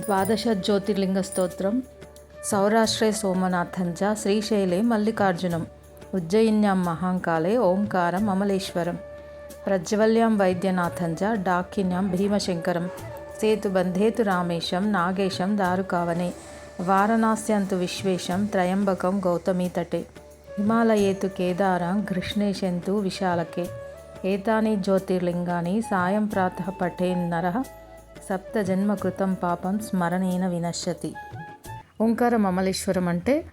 ద్వాదశ జ్యోతిర్లింగ స్తోత్రం సౌరాష్ట్రే సోమనాథంచ శ్రీశైలే మల్లికార్జునం ఉజ్జయిన్యాం మహాంకాళే ఓంకారం అమలేశ్వరం ప్రజ్వల్యాం వైద్యనాథంచ డాకిన్యాం భీమశంకరం సేతుబంధేతు రామేశం నాగేశం దారుకావనే వారణాస్యంతు విశ్వేశం త్రయంబకం గౌతమీతటే హిమాలయేతు కేదారం కృష్ణేశంతు విశాలకే ఏతాని జ్యోతిర్లింగాని సాయం ప్రాతః పఠేన్నరః సప్త జన్మ కృతం పాపం స్మరణేన వినశ్యతి. ఓంకారం అమలేశ్వరం అంటే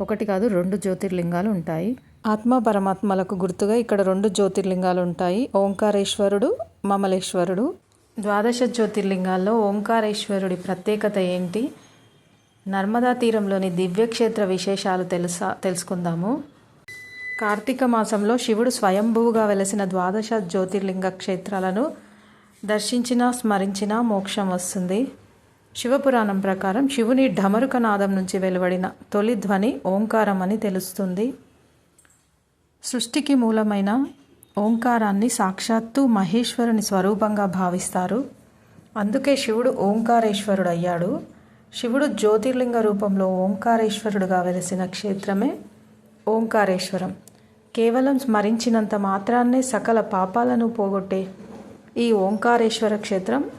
ఒకటి కాదు రెండు జ్యోతిర్లింగాలు ఉంటాయి. ఆత్మ పరమాత్మలకు గుర్తుగా ఇక్కడ రెండు జ్యోతిర్లింగాలు ఉంటాయి. ఓంకారేశ్వరుడు మమలేశ్వరుడు. ద్వాదశ జ్యోతిర్లింగాల్లో ఓంకారేశ్వరుడి ప్రత్యేకత ఏంటి? నర్మదా తీరంలోని దివ్యక్షేత్ర విశేషాలు తెలుసా? తెలుసుకుందాము. కార్తీక మాసంలో శివుడు స్వయంభువుగా వెలసిన ద్వాదశ జ్యోతిర్లింగ క్షేత్రాలను దర్శించినా స్మరించినా మోక్షం వస్తుంది. శివపురాణం ప్రకారం శివుని ఢమరుక నాదం నుంచి వెలువడిన తొలి ధ్వని ఓంకారం అని తెలుస్తుంది. సృష్టికి మూలమైన ఓంకారాన్ని సాక్షాత్తు మహేశ్వరుని స్వరూపంగా భావిస్తారు. అందుకే శివుడు ఓంకారేశ్వరుడు అయ్యాడు శివుడు జ్యోతిర్లింగ రూపంలో ఓంకారేశ్వరుడుగా వెలిసిన క్షేత్రమే ఓంకారేశ్వరం. కేవలం స్మరించినంత మాత్రాన్నే సకల పాపాలను పోగొట్టే ఈ ఓంకారేశ్వర క్షేత్రం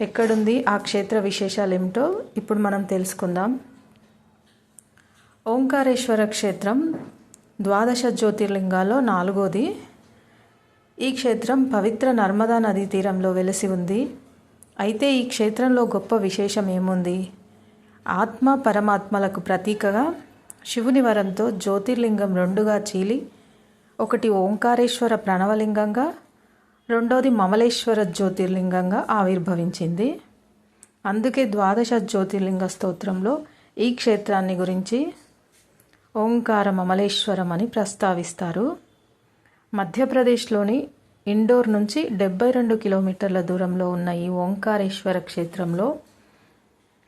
ఎక్కడుంది? ఆ క్షేత్ర విశేషాలు ఏమిటో ఇప్పుడు మనం తెలుసుకుందాం. ఓంకారేశ్వర క్షేత్రం ద్వాదశ జ్యోతిర్లింగాల్లో నాలుగోది. ఈ క్షేత్రం పవిత్ర నర్మదా నదీ తీరంలో వెలిసి ఉంది. అయితే ఈ క్షేత్రంలో గొప్ప విశేషం ఏముంది? ఆత్మ పరమాత్మలకు ప్రతీకగా శివుని వరంతో జ్యోతిర్లింగం రెండుగా చీలి ఒకటి ఓంకారేశ్వర ప్రణవలింగంగా రెండోది మమలేశ్వర జ్యోతిర్లింగంగా ఆవిర్భవించింది. అందుకే ద్వాదశ జ్యోతిర్లింగ స్తోత్రంలో ఈ క్షేత్రాన్ని గురించి ఓంకార మమలేశ్వరం అని ప్రస్తావిస్తారు. మధ్యప్రదేశ్లోని ఇండోర్ నుంచి డెబ్బై రెండు కిలోమీటర్ల దూరంలో ఉన్న ఈ ఓంకారేశ్వర క్షేత్రంలో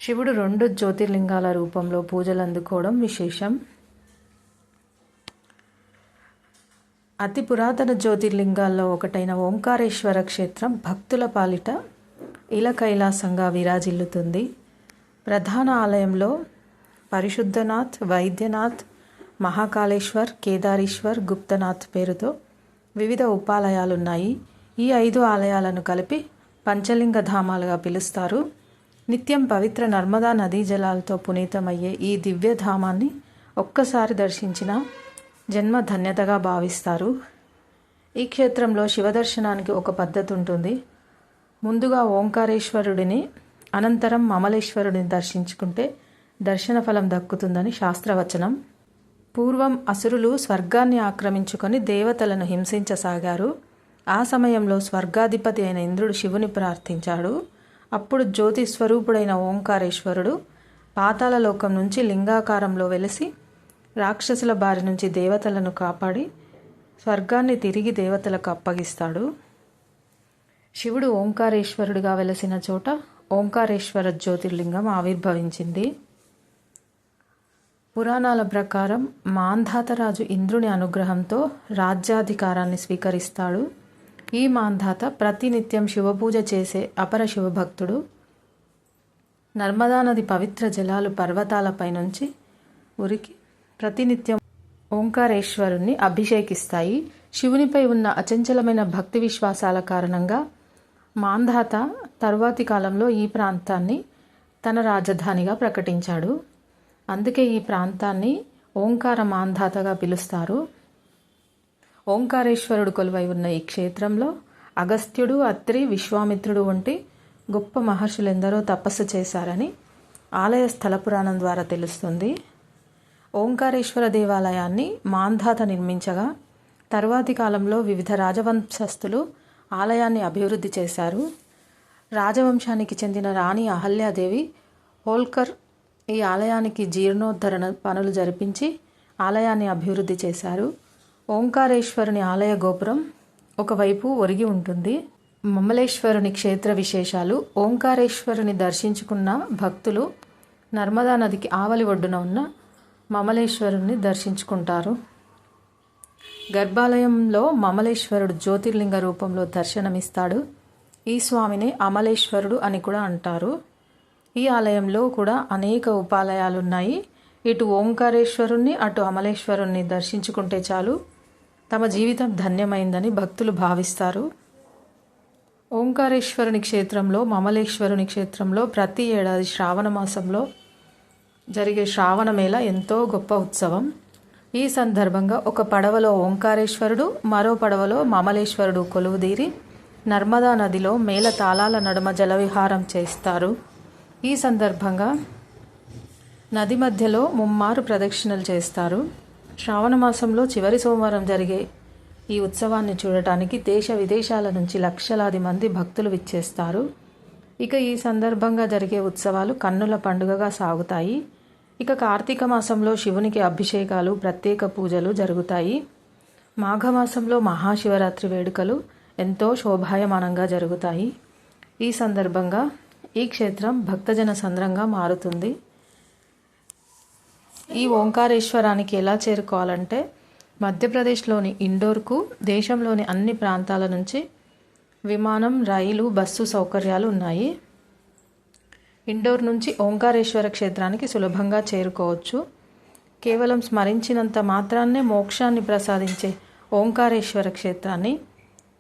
శివుడు రెండు జ్యోతిర్లింగాల రూపంలో పూజలు అందుకోవడం విశేషం. అతి పురాతన జ్యోతిర్లింగాల్లో ఒకటైన ఓంకారేశ్వర క్షేత్రం భక్తుల పాలిట ఇల కైలాసంగా విరాజిల్లుతుంది. ప్రధాన ఆలయంలో పరిశుద్ధనాథ్ వైద్యనాథ్ మహాకాళేశ్వర్ కేదారీశ్వర్ గుప్తనాథ్ పేరుతో వివిధ ఉపాలయాలున్నాయి. ఈ ఐదు ఆలయాలను కలిపి పంచలింగ ధామాలుగా పిలుస్తారు. నిత్యం పవిత్ర నర్మదా నదీ జలాలతో పునీతమయ్యే ఈ దివ్యధామాన్ని ఒక్కసారి దర్శించిన జన్మ ధన్యతగా భావిస్తారు. ఈ క్షేత్రంలో శివదర్శనానికి ఒక పద్ధతి ఉంటుంది ముందుగా ఓంకారేశ్వరుడిని అనంతరం మమలేశ్వరుడిని దర్శించుకుంటే దర్శన ఫలం దక్కుతుందని శాస్త్రవచనం. పూర్వం అసురులు స్వర్గాన్ని ఆక్రమించుకొని దేవతలను హింసించసాగారు. ఆ సమయంలో స్వర్గాధిపతి అయిన ఇంద్రుడు శివుని ప్రార్థించాడు. అప్పుడు జ్యోతి స్వరూపుడైన ఓంకారేశ్వరుడు పాతాళలోకం నుంచి లింగాకారంలో వెలిసి రాక్షసుల బారి నుంచి దేవతలను కాపాడి స్వర్గాన్ని తిరిగి దేవతలకు అప్పగిస్తాడు. శివుడు ఓంకారేశ్వరుడిగా వెలసిన చోట ఓంకారేశ్వర జ్యోతిర్లింగం ఆవిర్భవించింది. పురాణాల ప్రకారం మాంధాతరాజు ఇంద్రుని అనుగ్రహంతో రాజ్యాధికారాన్ని స్వీకరిస్తాడు. ఈ మాంధాత ప్రతినిత్యం శివపూజ చేసే అపర శివభక్తుడు. నర్మదా నది పవిత్ర జలాలు పర్వతాలపై నుంచి ఉరికి ప్రతినిత్యం ఓంకారేశ్వరుణ్ణి అభిషేకిస్తాయి. శివునిపై ఉన్న అచంచలమైన భక్తి విశ్వాసాల కారణంగా మాంధాత తరువాతి కాలంలో ఈ ప్రాంతాన్ని తన రాజధానిగా ప్రకటించాడు. అందుకే ఈ ప్రాంతాన్ని ఓంకార మాంధాతగా పిలుస్తారు. ఓంకారేశ్వరుడు కొలువై ఉన్న ఈ క్షేత్రంలో అగస్త్యుడు అత్రి విశ్వామిత్రుడు వంటి గొప్ప మహర్షులెందరో తపస్సు చేశారని ఆలయ స్థల పురాణం ద్వారా తెలుస్తుంది. ఓంకారేశ్వర దేవాలయాన్ని మాంధాత నిర్మించగా తర్వాతి కాలంలో వివిధ రాజవంశస్థులు ఆలయాన్ని అభివృద్ధి చేశారు. రాజవంశానికి చెందిన రాణి అహల్యాదేవి హోల్కర్ ఈ ఆలయానికి జీర్ణోద్ధరణ పనులు జరిపించి ఆలయాన్ని అభివృద్ధి చేశారు. ఓంకారేశ్వరుని ఆలయ గోపురం ఒకవైపు ఒరిగి ఉంటుంది. మమ్మలేశ్వరుని క్షేత్ర విశేషాలు ఓంకారేశ్వరుని దర్శించుకున్న భక్తులు నర్మదా నదికి ఆవలి ఒడ్డున ఉన్న మమలేశ్వరుని దర్శించుకుంటారు. గర్భాలయంలో మమలేశ్వరుడు జ్యోతిర్లింగ రూపంలో దర్శనమిస్తాడు. ఈ స్వామిని అమలేశ్వరుడు అని కూడా అంటారు. ఈ ఆలయంలో కూడా అనేక ఉపాలయాలు ఉన్నాయి ఇటు ఓంకారేశ్వరుణ్ణి అటు అమలేశ్వరుణ్ణి దర్శించుకుంటే చాలు. తమ జీవితం ధన్యమైందని భక్తులు భావిస్తారు. ఓంకారేశ్వరుని క్షేత్రంలో మమలేశ్వరుని క్షేత్రంలో ప్రతి ఏడాది శ్రావణ మాసంలో జరిగే శ్రావణ మేళ ఎంతో గొప్ప ఉత్సవం. ఈ సందర్భంగా ఒక పడవలో ఓంకారేశ్వరుడు మరో పడవలో మమలేశ్వరుడు కొలువుదీరి నర్మదా నదిలో మేళ తాళాల నడుమ జలవిహారం చేస్తారు. ఈ సందర్భంగా నది మధ్యలో ముమ్మారు ప్రదక్షిణలు చేస్తారు. శ్రావణ మాసంలో చివరి సోమవారం జరిగే ఈ ఉత్సవాన్ని చూడటానికి దేశ విదేశాల నుంచి లక్షలాది మంది భక్తులు విచ్చేస్తారు. ఇక ఈ సందర్భంగా జరిగే ఉత్సవాలు కన్నుల పండుగగా సాగుతాయి. ఇక కార్తీక మాసంలో శివునికి అభిషేకాలు ప్రత్యేక పూజలు జరుగుతాయి. మాఘమాసంలో మహాశివరాత్రి వేడుకలు ఎంతో శోభాయమానంగా జరుగుతాయి. ఈ సందర్భంగా ఈ క్షేత్రం భక్తజన సంద్రంగా మారుతుంది. ఈ ఓంకారేశ్వరానికి ఎలా చేరుకోవాలంటే మధ్యప్రదేశ్లోని ఇండోర్కు దేశంలోని అన్ని ప్రాంతాల నుంచి విమానం రైలు బస్సు సౌకర్యాలు ఉన్నాయి. ఇండోర్ నుంచి ఓంకారేశ్వర క్షేత్రానికి సులభంగా చేరుకోవచ్చు. కేవలం స్మరించినంత మాత్రాన్నే మోక్షాన్ని ప్రసాదించే ఓంకారేశ్వర క్షేత్రాన్ని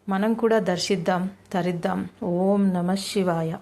మనం కూడా దర్శిద్దాం తరిద్దాం. ఓం నమ శివాయ.